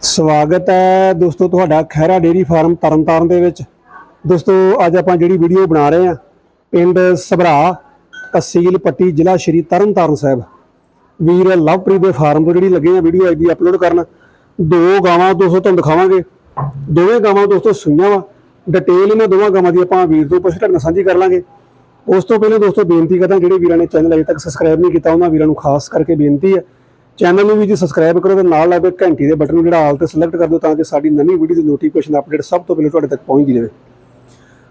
ਸਵਾਗਤ ਹੈ ਦੋਸਤੋ ਤੁਹਾਡਾ ਖਹਿਰਾ ਡੇਰੀ ਫਾਰਮ ਤਰਨਤਾਰਨ ਦੇ ਵਿੱਚ। ਦੋਸਤੋ, ਅੱਜ ਆਪਾਂ ਜਿਹੜੀ ਵੀਡੀਓ ਬਣਾ ਰਹੇ ਹਾਂ, ਪਿੰਡ ਸਭਰਾ, ਤਹਿਸੀਲ ਪੱਟੀ, ਜ਼ਿਲ੍ਹਾ ਸ਼੍ਰੀ ਤਰਨਤਾਰਨ ਸਾਹਿਬ। ਵੀਰ ਲਵਪ੍ਰੀਤ ਦੇ ਫਾਰਮ ਤੋਂ ਜਿਹੜੀ ਲੱਗੇ ਆ ਵੀਡੀਓ, ਅੱਜ ਦੀ ਅਪਲੋਡ ਕਰਨ। ਦੋ ਗਾਵਾਂ ਦੋਸਤੋ ਤੁਹਾਨੂੰ ਦਿਖਾਵਾਂਗੇ। ਦੋਵੇਂ ਗਾਵਾਂ ਦੋਸਤੋ ਸੂਈਆਂ ਵਾ। ਡਿਟੇਲ ਇਹਨਾਂ ਦੋਵਾਂ ਗਾਵਾਂ ਦੀ ਆਪਾਂ ਵੀਰ ਤੋਂ ਪੁੱਛ ਤੁਹਾਡੇ ਨਾਲ ਸਾਂਝੀ ਕਰ ਲਾਂਗੇ। ਉਸ ਤੋਂ ਪਹਿਲਾਂ ਦੋਸਤੋ ਬੇਨਤੀ ਕਰਦਾ, ਜਿਹੜੇ ਵੀਰਾਂ ਨੇ ਚੈਨਲ ਅਜੇ ਤੱਕ ਸਬਸਕ੍ਰਾਈਬ ਨਹੀਂ ਕੀਤਾ, ਉਹਨਾਂ ਵੀਰਾਂ ਨੂੰ ਖਾਸ ਕਰਕੇ ਬੇਨਤੀ ਹੈ ਚੈਨਲ ਨੂੰ ਵੀ ਜੀ ਸਬਸਕ੍ਰਾਈਬ ਕਰੋ ਤੇ ਨਾਲ ਲੱਗਦੇ ਘੰਟੀ ਦੇ ਬਟਨ ਨੂੰ ਜਿਹੜਾ ਆਲ ਤੇ ਸਿਲੈਕਟ ਕਰ ਦਿਓ ਤਾਂ ਕਿ ਸਾਡੀ ਨਵੀਂ ਵੀਡੀਓ ਦੀ ਨੋਟੀਫਿਕੇਸ਼ਨ ਅਪਡੇਟ ਸਭ ਤੋਂ ਪਹਿਲਾਂ ਤੁਹਾਡੇ ਤੱਕ ਪਹੁੰਚਦੀ ਰਹੇ।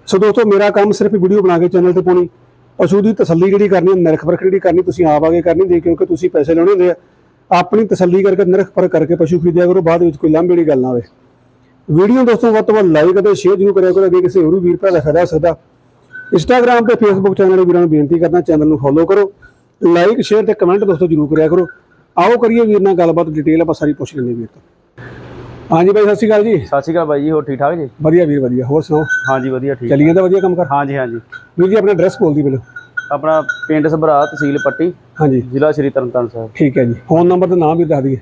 ਸੋ ਦੋਸਤੋ, ਮੇਰਾ ਕੰਮ ਸਿਰਫ ਵੀਡੀਓ ਬਣਾ ਕੇ ਚੈਨਲ ਤੇ ਪਾਉਣੀ। ਪਸ਼ੂ ਦੀ ਤਸੱਲੀ ਜਿਹੜੀ ਕਰਨੀ ਹੈ ਨਿਰਖ ਪਰਖ ਜਿਹੜੀ ਕਰਨੀ, ਤੁਸੀਂ ਆਪ ਆਗੇ ਕਰਨੀ ਦੇ ਕਿਉਂਕਿ ਤੁਸੀਂ ਪੈਸੇ ਲਾਉਣੇ ਹੁੰਦੇ ਆ, ਆਪਣੀ ਤਸੱਲੀ ਕਰਕੇ ਨਿਰਖ ਪਰਖ ਕਰਕੇ ਪਸ਼ੂ ਖਰੀਦਿਆ ਕਰੋ, ਬਾਅਦ ਵਿੱਚ ਕੋਈ ਲਾਂਭੇ ਵਾਲੀ ਗੱਲ ਨਾ ਆਵੇ। ਵੀਡੀਓ ਦੋਸਤੋ, ਵੱਧ ਤੋਂ ਵੱਧ ਲਾਈਕ ਅਤੇ ਸ਼ੇਅਰ ਜ਼ਰੂਰ ਕਰਿਆ ਕਰੋ, ਅੱਗੇ ਕਿਸੇ ਹੋਰ ਵੀਰ ਭਰਾ ਦਾ ਫਾਇਦਾ ਹੋ ਸਕਦਾ। ਇੰਸਟਾਗ੍ਰam ਤੇ ਫੇਸਬੁੱਕ ਚੈਨਲ ਦੇ ਵੀਰਾਂ ਨੂੰ ਬੇਨਤੀ ਕਰਨਾ ਚੈਨਲ ਨੂੰ ਫੋਲੋ ਕਰੋ। ਲਾਈਕ ਸ਼ੇਅਰ ਤੇ ਕਮੈਂਟ ਦੋਸਤੋ ਜ਼ਰੂਰ ਕਰਿਆ ਕਰੋ। ਆਓ ਕਰੀਏ ਵੀਰ ਨਾਲ ਗੱਲਬਾਤ ਡਿਟੇਲ ਆਪਾਂ ਸਾਰੀ ਪੁੱਛ ਲੈਂਦੇ ਵੀਰ ਤੋਂ। ਹਾਂਜੀ ਬਾਈ ਸਤਿ ਸ਼੍ਰੀ ਅਕਾਲ ਜੀ। ਸਤਿ ਸ਼੍ਰੀ ਅਕਾਲ ਬਾਈ ਜੀ ਹੋਰ ਠੀਕ ਠਾਕ ਜੀ? ਵਧੀਆ ਵੀਰ ਵਧੀਆ। ਹੋਰ ਸੁਣਾਓ? ਹਾਂਜੀ ਵਧੀਆ ਠੀਕ ਚੱਲੀ ਜਾਂਦਾ ਵਧੀਆ ਕੰਮ ਕਰ। ਹਾਂਜੀ ਹਾਂਜੀ। ਵੀਰ ਜੀ ਆਪਣਾ ਐਡਰੈਸ ਬੋਲ ਦੀ ਪਹਿਲਾਂ। ਆਪਣਾ ਪਿੰਡ ਸਭਰਾ ਤਹਿਸੀਲ ਪੱਟੀ ਹਾਂਜੀ। ਜ਼ਿਲ੍ਹਾ ਸ਼੍ਰੀ ਤਰਨਤਾਰਨ ਸਾਹਿਬ। ਠੀਕ ਹੈ ਜੀ। ਫੋਨ ਨੰਬਰ ਤੇ ਨਾਮ ਵੀ ਦੱਸ ਦਈਏ।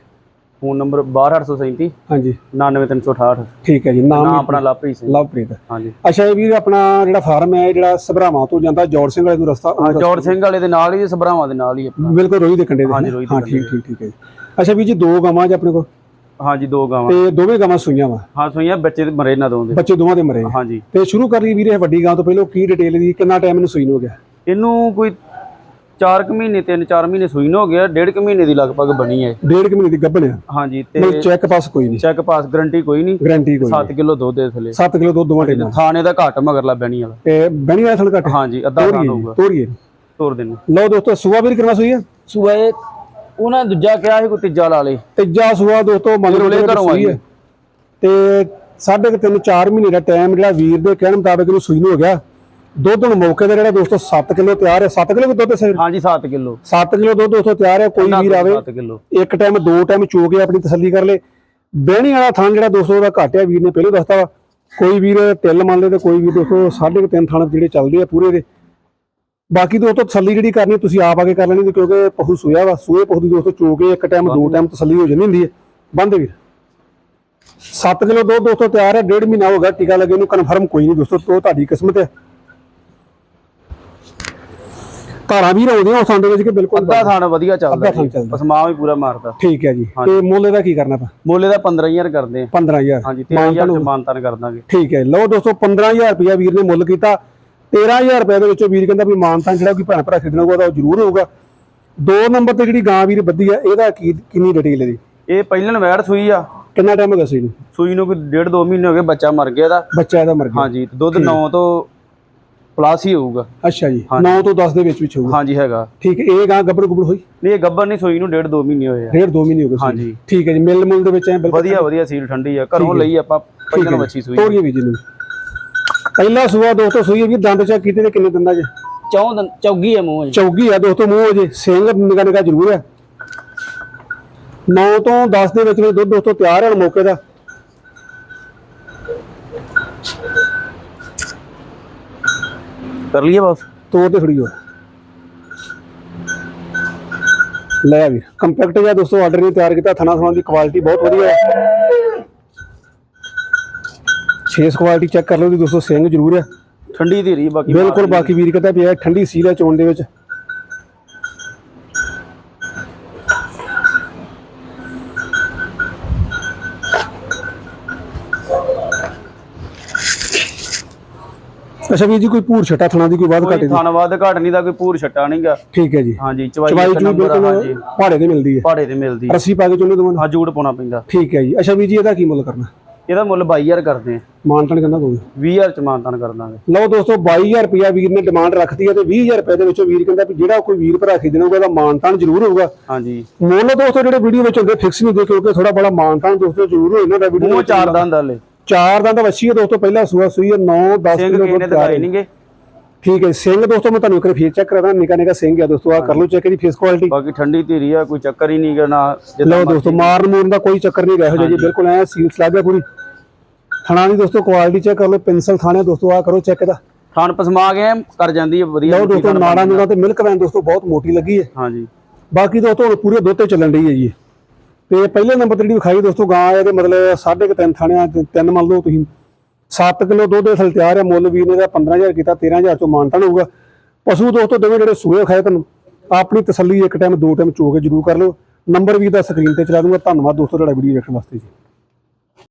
ਫੋਨ ਨੰਬਰ 62837 ਹਾਂਜੀ। 99368 ਠੀਕ ਹੈ ਜੀ ਨਾਮ ਆਪਣਾ ਲਵਪ੍ਰੀਤ ਸਿੰਘ। ਲਵਪ੍ਰੀਤ। ਹਾਂਜੀ। ਅੱਛਾ ਇਹ ਵੀਰ ਆਪਣਾ ਜਿਹੜਾ ਫਾਰਮ ਹੈ ਜਿਹੜਾ ਸਭਰਾਵਾਂ ਤੋਂ ਜਾਂਦਾ ਜੋੜ ਸਿੰਘ ਵਾਲੇ ਨੂੰ ਰਸਤਾ ਹਾਂ ਜੋੜ ਸਿੰਘ ਵਾਲੇ ਦੇ ਨਾਲ ਹੀ ਸਭਰਾਵਾਂ ਦੇ ਨਾਲ ਹੀ ਆਪਣਾ। ਬਿਲਕੁਲ ਰੋਹੀ ਦੇ ਕੰਡੇ ਦੇ ਹਾਂਜੀ। ਰੋਹੀ ਦੇ ਹਾਂ ਠੀਕ ਠੀਕ ਠੀਕ ਹੈ ਅੱਛਾ ਵੀਰ ਜੀ ਦੋ ਗਾਵਾਂ ਜੀ ਆਪਣੇ ਕੋਲ? ਹਾਂਜੀ ਦੋ ਗਾਵਾਂ। ਤੇ ਦੋਵੇਂ ਗਾਵਾਂ ਸੂਈਆਂ ਵਾ? ਹਾਂ ਸੁਈਆਂ ਬੱਚੇ ਮਰੇ ਨਾ ਦੋਂਦੇ ਬੱਚੇ ਦੋਵਾਂ ਦੇ ਮਰੇ। ਹਾਂਜੀ। ਤੇ ਸ਼ੁਰੂ ਕਰ ਲਈ ਵੀਰੇ ਵੱਡੀ ਗਾਂ ਤੋਂ ਪਹਿਲਾਂ ਕੀ ਡਿਟੇਲ ਦੀ ਕਿੰਨਾ ਟਾਈਮ ਇਹਨੂੰ ਸੂਈ ਨੂੰ ਹੋ ਗਿਆ? ਇਹਨੂੰ ਕੋਈ 4 ਕੁ ਮਹੀਨੇ 3-4 ਮਹੀਨੇ ਸੂਈ ਨੂੰ ਹੋ ਗਿਆ ਡੇਢ ਕੁ ਮਹੀਨੇ ਦੀ ਲਗਭਗ ਬਣੀ ਹੈ। ਡੇਢ ਕੁ ਮਹੀਨੇ ਦੀ ਗੱਭਣ ਆ? ਹਾਂਜੀ ਤੇ ਮਤਲਬ ਚੈੱਕ ਪਾਸ ਕੋਈ ਨਹੀਂ? ਚੈੱਕ ਪਾਸ ਗਰੰਟੀ ਕੋਈ ਨਹੀਂ। ਗਾਰੰਟੀ ਕੋਈ 7 ਕਿਲੋ ਦੁੱਧ ਦੇ ਥੱਲੇ। 7 ਕਿਲੋ ਦੁੱਧ ਦੋਵਾਂ ਟਾਈਮਾਂ ਥਾਣੇ ਦਾ ਘੱਟ ਮਗਰਲਾ ਬੈਣੀ ਵਾਲਾ। ਤੇ ਬਣੀ ਵਾਲਾ ਥਣ ਘੱਟ ਹਾਂਜੀ ਅੱਧਾ ਖਾਣ ਹੋਊਗਾ। ਤੋੜੀਏ ਤੋਰ ਦੇਣੀ। ਲਓ ਦੋਸਤੋ ਸੂਆ ਵੀਰ ਕਰਵਾ ਸੂਈ ਆ? ਸੂਆ ਇਹ ਉਹਨਾਂ ਨੇ ਦੂਜਾ ਕਿਹਾ ਸੀ ਕੋਈ ਤੀਜਾ ਲਾ ਲੇ। ਤੀਜਾ ਸੂਆ ਦੋਸਤੋ ਮੰਨ ਲਓ ਰੋਲੇ ਜਿਹੜੇ ਘਰੋਂ ਆਈ ਹੈ। ਤੇ ਸਾਢੇ ਕੁ ਤਿੰਨ 4 ਮਹੀਨੇ ਦਾ ਟਾਈਮ ਜਿਹੜਾ ਵੀਰ ਦੇ ਕਹਿਣ ਮੁਤਾਬਕ ਇਹਨੂੰ ਸੂਈ ਨੂੰ ਹੋ ਗਿਆ। ਦੁੱਧ ਹੁਣ ਮੌਕੇ ਦਾ ਜਿਹੜਾ ਦੋਸਤੋ 7 ਕਿਲੋ ਤਿਆਰ ਹੈ। 7 ਕਿਲੋ ਦੁੱਧ ਸਰ? ਹਾਂਜੀ 7 ਕਿਲੋ। 7 ਕਿਲੋ ਦੁੱਧ ਦੋਸਤੋ ਤਿਆਰ ਹੈ ਕੋਈ ਵੀਰ ਆਵੇ। 7 ਕਿਲੋ। ਇੱਕ ਟਾਈਮ ਦੋ ਟਾਈਮ ਚੋ ਕੇ ਆਪਣੀ ਤਸੱਲੀ ਕਰ ਲੇ। ਬਹਿਣੀ ਵਾਲਾ ਥਣ ਜਿਹੜਾ ਦੋਸਤੋ ਉਹਦਾ ਘੱਟ ਹੈ ਵੀਰ ਨੇ ਪਹਿਲਾਂ ਦੱਸਤਾ ਵਾ। ਕੋਈ ਵੀਰ ਤਿਲ ਮੰਨ ਲੇ ਤੇ ਕੋਈ ਵੀਰ ਦੋਸਤੋ ਸਾਢੇ ਕੁ ਤਿੰਨ ਥਣ ਜਿਹੜੇ ਚੱਲਦੇ ਆ ਪੂਰੇ ਦੇ। ਬਾਕੀ ਦੋਸਤੋ ਤਸੱਲੀ ਜਿਹੜੀ ਕਰਨੀ ਤੁਸੀਂ ਆਪ ਆ ਕੇ ਕਰ ਲੈਣੀ ਕਿਉਂਕਿ ਪਸ਼ੂ ਸੋਇਆ ਵਾ ਸੂਏ ਪਸ਼ੂ ਦੀ ਦੋਸਤੋ ਚੋ ਕੇ ਇੱਕ ਟਾਈਮ ਦੋ ਟਾਈਮ ਤਸੱਲੀ ਹੋ ਜਾਂਦੀ ਹੁੰਦੀ ਹੈ। ਬੰਦ ਵੀਰ। 7 ਕਿਲੋ ਦੁੱਧ ਦੋਸਤੋ ਤਿਆਰ ਹੈ ਡੇਢ ਮਹੀਨਾ ਹੋ ਗਿਆ ਟੀਕਾ ਲੱਗੇ ਨੂੰ ਕਨਫਰਮ ਕੋਈ ਨਹੀਂ ਦੋਸਤੋ ਤੁਹਾਡੀ ਕਿਸਮਤ ਹੈ। ਧਾਰਾਂ ਵੀ ਆਉਂਦੀਆਂ ਉਸ ਸੰਦ ਵਿੱਚ ਕਿ ਬਿਲਕੁਲ ਅੱਧਾ ਥਾਣਾ ਵਧੀਆ ਚੱਲਦਾ ਅੱਧਾ ਥਣ ਚੱਲਦਾ। ਪਸਮਾ ਵੀ ਪੂਰਾ ਮਾਰਦਾ। ਠੀਕ ਹੈ ਜੀ। ਤੇ ਮੁੱਲ ਇਹਦਾ ਕੀ ਕਰਨਾ ਆਪਾਂ? ਮੋਲੇ ਦਾ 15000 ਕਰਦੇ ਆ। 15000 ਹਾਂਜੀ 13000 ਚ ਮਾਨਤਾਨ ਕਰ ਦਾਂਗੇ ਠੀਕ ਹੈ। ਲਓ ਦੋਸਤੋ 15000 ਰੁਪਇਆ ਵੀਰ ਨੇ ਮੁੱਲ ਕੀਤਾ। 13000 ਰੁਪਏ ਦੇ ਵਿੱਚੋਂ ਵੀਰ ਕਹਿੰਦਾ ਵੀ ਮਾਨਤਾਨ ਜਿਹੜਾ ਕੋਈ ਭੈਣ ਭਰਾ ਖਰੀਦਣਾ ਹੋਊਗਾ ਤਾਂ ਉਹ ਜ਼ਰੂਰ ਹੋਊਗਾ। ਦੋ ਨੰਬਰ ਤੇ ਜਿਹੜੀ ਗਾਂ ਵੀਰ ਬੱਧੀ ਆ ਇਹਦਾ ਕੀ ਕਿੰਨੀ ਡਿਟੇਲ ਇਹਦੀ ਇਹ ਪਹਿਲਣ ਵੈੜ ਸੂਈ ਆ। ਕਿੰਨਾ ਟਾਈਮ ਹੋ ਗਿਆ ਸੀ ਇਹਨੂੰ ਸੂਈ ਨੂੰ ਕੋਈ ਡੇਢ ਦੋ ਮਹੀਨੇ ਹੋ ਗਏ ਬੱਚਾ ਮਰ ਗਿਆ ਦਾ ਬੱਚਾ ਇਹਦਾ ਮਰ ਗਿਆ। ਹਾਂਜੀ ਤੇ ਦੁੱਧ 9 ਤੋਂ ਪਲੱਸ ਹੀ ਹੋਊਗਾ। ਅੱਛਾ ਜੀ 9 ਤੋਂ 10 ਦੇ ਵਿੱਚ ਵਿੱਚ ਹੋਊਗਾ। ਹਾਂਜੀ ਹੈਗਾ। ਠੀਕ ਹੈ ਇਹ ਗਾਂ ਗੱਬੜ ਗੁਬੜ ਹੋਈ? ਨਹੀਂ ਇਹ ਗੱਬਰ ਨਹੀਂ ਸੂਈ ਨੂੰ ਡੇਢ ਦੋ ਮਹੀਨੇ ਹੋਏ ਆ। ਡੇਢ ਦੋ ਮਹੀਨੇ ਹੋ ਗਏ ਸੀ ਹਾਂਜੀ। ਠੀਕ ਹੈ ਜੀ ਮਿਲ ਮੁੱਲ ਦੇ ਵਿੱਚ ਐ ਬਿਲਕੁਲ ਵਧੀਆ ਵਧੀਆ ਸੀਲ ਠੰਡੀ ਆ। ਘਰੋਂ ਲਈ ਆਪਾਂ ਪਹਿਲਣ ਵੱਛੀ ਸੂਈ। ਤੋਰੀਏ ਵੀ ਜੀ ਨੂੰ। ਪਹਿਲਾ ਸੂਆ ਦੋਸਤੋ ਸੂਈ ਵੀ ਦੰਦ ਚੈੱਕ ਕੀਤੇ ਤੇ ਕਿੰਨੇ ਦੰਦਾਂ 'ਚ? ਚੌਂ ਦੰ- ਚੌਗੀ ਆ ਮੂੰਹ ਜੀ ਚੌਗੀ ਆ ਦੋਸਤੋ ਮੂੰਹ ਜੇ ਸਿੰਘ ਨਿਕਾ ਨਿਕਾ ਜ਼ਰੂਰ ਹੈ 9 ਤੋਂ 10 ਦੇ ਵਿੱਚ ਵਿੱਚ ਦੁੱਧ ਦੋਸਤੋ ਤਿਆਰ ਹੈ ਮੌਕੇ ਦਾ। ਕਰ ਲਈਏ ਬਸ ਤੋੜ ਤੇ ਖੜੀ ਹੋ। ਲੈ ਵੀਰ ਕੰਪੈਕਟ ਜਿਹਾ ਦੋਸਤੋ ਆਰਡਰ ਨੇ ਤਿਆਰ ਕੀਤਾ ਥਣਾ ਥਣਾ ਦੀ ਕੁਆਲਿਟੀ ਬਹੁਤ ਵਧੀਆ ਹੈ। ਛੇਸ ਕੁਆਲਿਟੀ ਚੈੱਕ ਕਰ ਲਓ ਜੀ ਦੋਸਤੋ ਸਿੰਘ ਜ਼ਰੂਰ ਹੈ। ਠੰਡੀ ਦੀ ਰਹੀ ਬਾਕੀ ਬਿਲਕੁਲ ਬਾਕੀ ਵੀਰ ਕਹਿੰਦਾ ਪਿਆ ਠੰਡੀ ਸੀਲ ਹੈ ਚੋਣ ਦੇ ਵਿੱਚ। ਅੱਛਾ ਵੀਰ ਜੀ ਕੋਈ ਭੂਰ ਛਟਾ ਥਣਾ ਦੀ ਕੋਈ ਬਾਤ ਘਾਟੇ ਕੋਈ ਦੀ ਥਾਨਵਾਦ ਘਾਟ ਨਹੀਂ ਦਾ ਕੋਈ ਪੂਰ ਛੱਟਾ ਨਹੀਂਗਾ ਠੀਕ ਹੈ ਜੀ। ਹਾਂਜੀ ਚਵਾਈ ਚਵਾਈ ਇੱਕ ਚੂਈ ਨੰਬਰ ਆ, ਬਿਲਕੁਲ ਹਾਂਜੀ। ਪਹਾੜੇ ਤੇ ਮਿਲਦੀ ਹੈ। ਪਹਾੜੇ ਤੇ ਮਿਲਦੀ ਰੱਸੀ ਪਾ ਕੇ ਚੋਨੇ ਦਵਾਂ ਹਾਂ ਜੂੜ ਪਾਉਣਾ ਪੈਂਦਾ। ਠੀਕ ਹੈ ਜੀ। ਅੱਛਾ ਵੀਰ ਜੀ ਇਹਦਾ ਕੀ ਮੁੱਲ ਕਰਨਾ? ਇਹਦਾ ਮੁੱਲ 22000 ਕਰਦੇ ਆ ਮਾਨਤਨ ਕਹਿੰਦਾ ਕੋਈ? 20000 ਚ ਮਾਨਤਾਨ ਕਰ ਦਾਂਗੇ। ਲਓ ਦੋਸਤੋ 22000 ਰੁਪਇਆ ਵੀਰ ਨੇ ਡਿਮਾਂਡ ਰੱਖਦੀ ਹੈ ਤੇ 20000 ਰੁਪਏ ਦੇ ਵਿੱਚੋਂ ਵੀਰ ਕਹਿੰਦਾ ਵੀ ਜਿਹੜਾ ਕੋਈ ਵੀਰ ਭਰਾ ਖਰੀਦਣਾ ਹੋਊਗਾ ਉਹਦਾ ਮਾਨਤਾਨ ਜ਼ਰੂਰ ਹੋਊਗਾ। ਹਾਂਜੀ। ਮੁੱਲ ਦੋਸਤੋ ਜਿਹੜੇ ਵੀਡੀਓ ਵਿੱਚ ਹੁੰਦੇ ਫਿਕਸ ਨਹੀਂ ਹੁੰਦੇ ਕਿਉਂਕਿ ਥੋੜਾ ਬੜਾ ਮਾਨਤਾਨ ਦੋਸਤੋ ਜ਼ਰੂਰ ਹੋ ਇਹਨਾਂ ਦਾ ਵੀਡੀਓ ਮੂੰਹ ਚਾਰ ਦੰਦ ਹਲੇ। ਚਾਰ ਦਾ ਤਾਂ ਵੱਛੀ ਹੈ ਦੋਸਤੋ ਪਹਿਲਾ ਸੂਆ ਸੂਈ ਹੈ 9 10 ਸਿੰਘ ਕਿਲੋ ਕਿਨੇ ਦੁੱਧ ਤਿਆਰ ਦਿਖਾਏ ਹੈ ਨਹੀਂਗੇ ਠੀਕ ਹੈ ਸਿੰਘ ਦੋਸਤੋ ਮੈਂ ਤੁਹਾਨੂੰ ਇੱਕ ਵਾਰ ਫੇਰ ਚੈੱਕ ਕਰਾਦਾ ਨਿਕਾ ਨਿਕਾ ਸਿੰਘ ਹੈ ਦੋਸਤੋ ਆ ਕਰ ਲਓ ਚੈੱਕ ਇਹਦੀ ਫੇਸ ਕੁਆਲਿਟੀ ਬਾਕੀ ਠੰਡੀ ਧੀਰੀ ਆ ਕੋਈ ਚੱਕਰ ਹੀ ਨਹੀਂ ਕਰਨਾ ਲਓ ਦੋਸਤੋ ਮਾਰਨ ਮੂਰਨ ਦਾ ਕੋਈ ਚੱਕਰ ਨਹੀਂ ਰਹੋ ਜੀ ਬਿਲਕੁਲ ਐ ਸੀਲ ਸਲਾਗਾ ਪੂਰੀ। ਥਣਾ ਦੀ ਦੋਸਤੋ ਕੁਆਲਿਟੀ ਚੈੱਕ ਕਰ ਲਓ ਪੈਨਸਲ ਥਾਣੇ ਦੋਸਤੋ ਆ ਕਰੋ ਚੈੱਕ ਇਹਦਾ। ਥਾਨ ਪਸਮਾ ਗਏ ਕਰ ਜਾਂਦੀ ਹੈ ਵਧੀਆ ਲਓ ਦੋਸਤੋ ਨਾੜਾ ਨੂੜਾ ਤੇ ਮਿਲਕ ਵੈਨ ਦੋਸਤੋ ਬਹੁਤ ਮੋਟੀ ਲੱਗੀ ਹੈ। ਹਾਂਜੀ। ਬਾਕੀ ਦੋਸਤੋ ਹੁਣ ਪੂਰੇ ਦੁੱਧ ਤੇ ਚੱਲਣ ਰਹੀ ਹੈ ਜੀ। ਤੇ ਪਹਿਲੇ ਨੰਬਰ ਤੇ ਜਿਹੜੀ ਵਿਖਾਈ ਦੋਸਤੋ ਗਾਂ ਇਹਦੇ ਮਤਲਬ ਸਾਢੇ ਕੁ ਤਿੰਨ ਥਾਣਿਆਂ ਚ ਤਿੰਨ ਮੰਨ ਲਓ ਤੁਸੀਂ। 7 ਕਿਲੋ ਦੁੱਧ ਦੇ ਥਲ ਤਿਆਰ ਹੈ ਮੁੱਲ ਵੀਰ ਨੇ ਦਾ 15000 ਕੀਤਾ 13000 ਚੋਂ ਮਾਨਤਾਨ ਹੋਊਗਾ। ਪਸ਼ੂ ਦੋਸਤੋ ਦੋਵੇਂ ਜਿਹੜੇ ਸੂਏ ਖਾਏ ਤੁਹਾਨੂੰ, ਆਪਣੀ ਤਸੱਲੀ ਇੱਕ ਟਾਈਮ ਦੋ ਟਾਈਮ ਚੋ ਕੇ ਜ਼ਰੂਰ ਕਰ ਲਓ। ਨੰਬਰ ਵੀ ਦਾ ਸਕਰੀਨ ਤੇ ਚਲਾ ਦੂੰਗਾ। ਧੰਨਵਾਦ ਦੋਸਤੋ ਤੁਹਾਡਾ ਵੀਡੀਓ ਦੇਖਣ ਵਾਸਤੇ ਜੀ।